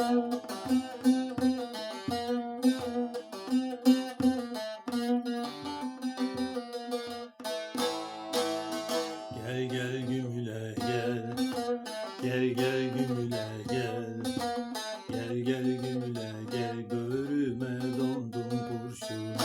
Gel gel Gel gümüle gel Böğrüme dondum kurşunu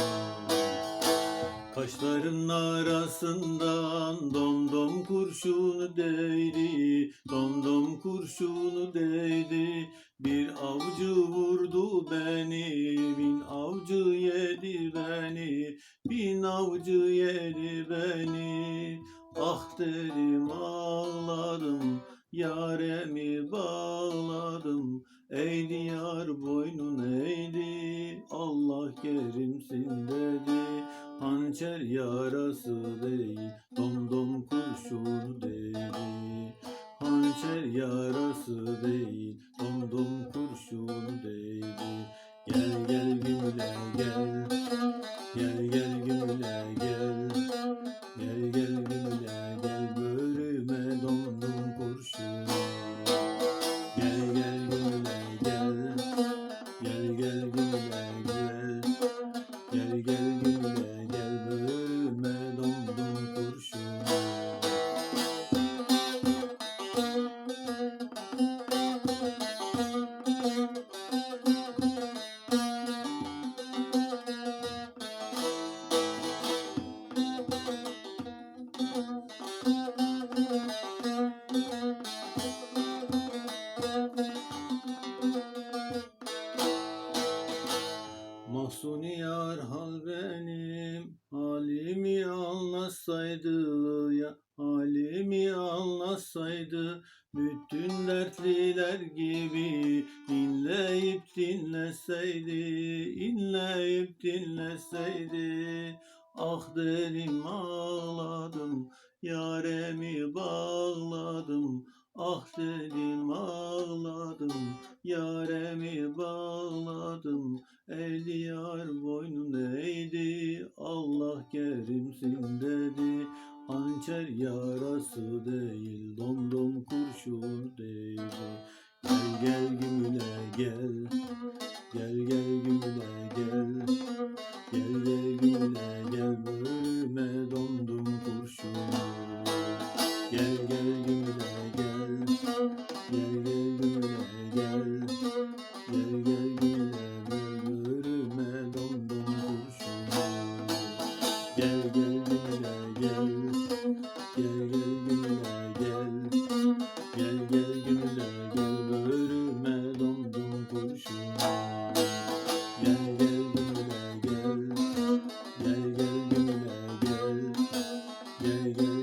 Kaşların arasından domdom kurşunu değdi Domdom kurşunu değdi. Bir avcı vurdu beni Bin avcı yedi beni Bin avcı yedi beni. Ah dedim ağladım Yaremi bağladım. Eğdi yar boynun eğdi. Allah kerimsin dedi. Hançer yarası değil Domdom kurşun değdi Hançer yarası değil Domdom kurşun değdi Gel gel gel Gel anlasaydı ya Halimi anlasaydı Bütün dertliler gibi inleyip dinleseydi inleyip dinleseydi. Ah derim ağladım Yaremi bağladım Ah dedim ağladım Yaremi bağladım El yar boynun eğdi Allah kerimsin dedi. Hançer yarası değil Domdom kurşun değdi Gel gel gümüle gel yeah, yeah.